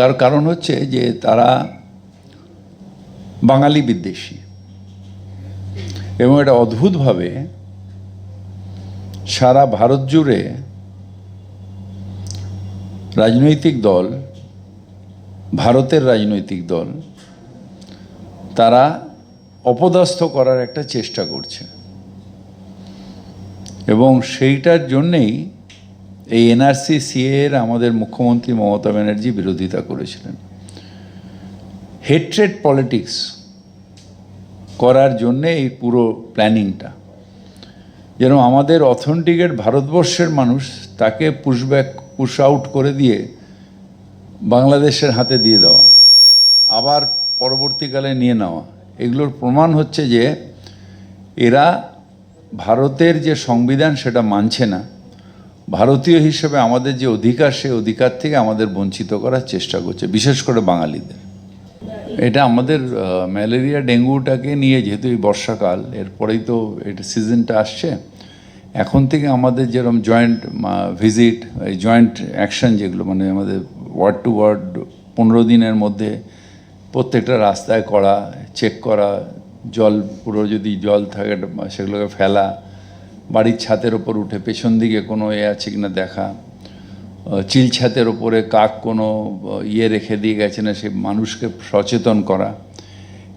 কার কারণ হচ্ছে যে তারা বাঙালি বিদ্বেষী। এবং এটা অদ্ভুতভাবে সারা ভারত জুড়ে রাজনৈতিক দল, ভারতের রাজনৈতিক দল, তারা অপদস্থ করার একটা চেষ্টা করছে। এবং সেইটার জন্যেই এই এনআরসি সিএর আমাদের মুখ্যমন্ত্রী মমতা ব্যানার্জি বিরোধিতা করেছিলেন। হেট্রেড পলিটিক্স করার জন্যে এই পুরো প্ল্যানিংটা। যেন আমাদের অথেন্টিকেট ভারতবর্ষের মানুষ তাকে পুশব্যাক পুশ আউট করে দিয়ে বাংলাদেশের হাতে দিয়ে দেওয়া, আবার পরবর্তীকালে নিয়ে নেওয়া। এগুলোর প্রমাণ হচ্ছে যে এরা ভারতের যে সংবিধান সেটা মানছে না। ভারতীয় হিসেবে আমাদের যে অধিকার, সেই অধিকার থেকে আমাদের বঞ্চিত করার চেষ্টা করছে, বিশেষ করে বাঙালিদের। এটা আমাদের ম্যালেরিয়া, ডেঙ্গুটাকে নিয়ে যেহেতু এই বর্ষাকাল, এরপরেই তো এটা সিজনটা আসছে, এখন থেকে আমাদের যেরকম জয়েন্ট ভিজিট, এই জয়েন্ট অ্যাকশন যেগুলো মানে আমাদের ওয়ার্ড টু ওয়ার্ড পনেরো দিনের মধ্যে প্রত্যেকটা রাস্তায় করা, চেক করা, জল, পুরো যদি জল থাকে সেগুলোকে ফেলা বাড়ির ছাতের ওপর উঠে পেছন দিকে কোনো এ আছে কিনা দেখা চিল ছাতের ওপরে কাক কোনো ইয়ে রেখে দিয়ে গেছে না সে মানুষকে সচেতন করা।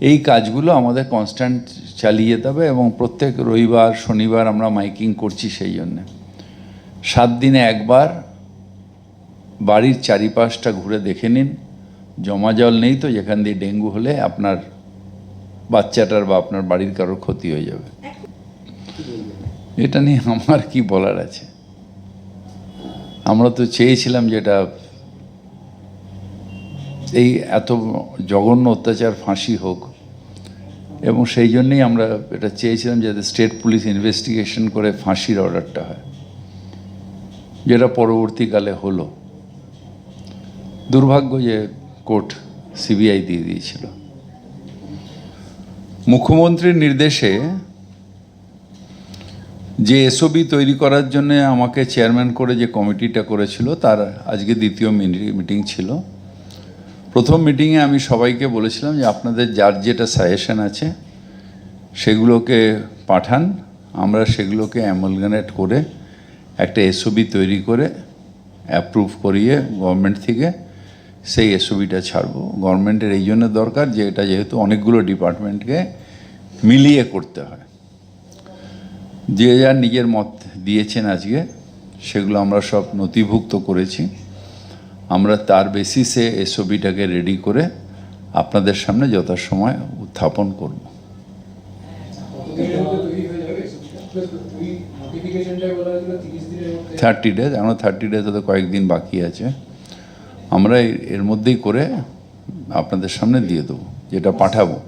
এই কাজগুলো আমাদের কনস্ট্যান্ট চালিয়ে যেতে হবে এবং প্রত্যেক রবিবার, শনিবার আমরা মাইকিং করছি সেই জন্যে। সাত দিনে একবার বাড়ির চারিপাশটা ঘুরে দেখে নিন। জমা জল নেই তো, যেখান দিয়ে ডেঙ্গু হলে আপনার বাচ্চাটার বা আপনার বাড়ির কারোর ক্ষতি হয়ে যাবে। এটা নিয়ে আমার কি বলার আছে? আমরা তো চেয়েছিলাম যেটা এই এত জঘন্য অত্যাচার ফাঁসি হোক, এবং সেই জন্যই আমরা এটা চেয়েছিলাম যাতে স্টেট পুলিশ ইনভেস্টিগেশন করে ফাঁসির অর্ডারটা হয়, যেটা পরবর্তীকালে হলো। দুর্ভাগ্য যে কোর্ট সিবিআই দিয়ে দিয়েছিল। মুখ্যমন্ত্রীর নির্দেশে যে এসওবি তৈরি করার জন্য আমাকে চেয়ারম্যান করে যে কমিটিটা করেছিল, তার আজকে দ্বিতীয় মিটিং ছিল। প্রথম মিটিংয়ে আমি সবাইকে বলেছিলাম যে আপনাদের যার যেটা সাজেশন আছে, সেগুলোকে পাঠান। আমরা সেগুলোকে অ্যামলগানেট করে একটা এসওবি তৈরি করে অ্যাপ্রুভ করিয়ে গভর্নমেন্ট থেকে সেই এসওবিটা ছাড়বো। গভর্নমেন্টের এই জন্য দরকার যে এটা যেহেতু অনেকগুলো ডিপার্টমেন্টকে মিলিয়ে করতে হয়। যে যার নিজের মত দিয়েছেন আজকে, সেগুলো আমরা সব নথিভুক্ত করেছি। আমরা তার বেসিসে এসওবিটাকে রেডি করে আপনাদের সামনে যথাসময় উত্থাপন করব। থার্টি ডেজ আমরা থার্টি ডেজ তো কয়েকদিন বাকি আছে। আমরা এর- মধ্যেই করে আপনাদের সামনে দিয়ে দেবো, যেটা পাঠাবো।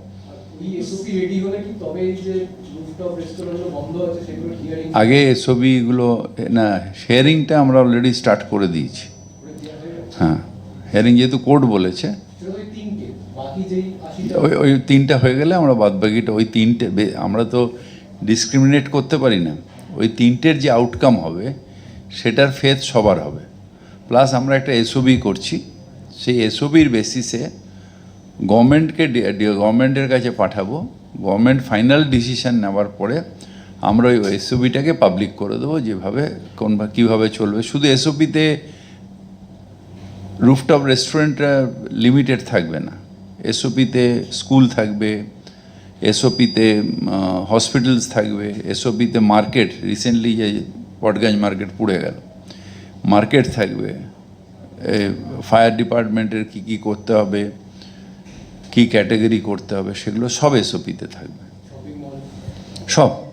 এই আগে এসওবিগুলো না শেয়ারিংটা আমরা অলরেডি স্টার্ট করে দিয়েছি। হয়ে হ্যাঁ হেয়ারিং যেহেতু কোর্ট বলেছে। ওই ওই তিনটা হয়ে গেলে আমরা বাদ বাকিটা ওই তিনটে আমরা তো ডিসক্রিমিনেট করতে পারি না। ওই তিনটের যে আউটকাম হবে সেটার ফেথ সবার হবে। প্লাস আমরা একটা এসওবি করছি। সেই এসওবির বেসিসে গভর্নমেন্টকে গভর্নমেন্টের কাছে পাঠাবো। গভর্নমেন্ট ফাইনাল ডিসিশন নেওয়ার পরে আমরা ওই এসওবিটাকে পাবলিক করে দেবো যেভাবে কোন বা কীভাবে চলবে। শুধু এসওপিতে রুফটপ রেস্টুরেন্ট লিমিটেড থাকবে না। এসওপিতে স্কুল থাকবে এসওপিতে হসপিটালস থাকবে এসওপিতে মার্কেট রিসেন্টলি যে পটগঞ্জ মার্কেট পুড়ে গেল মার্কেট থাকবে। ফায়ার ডিপার্টমেন্টের কী কী করতে হবে কী ক্যাটাগরি করতে হবে সেগুলো সব এসওপিতে থাকবে। সব।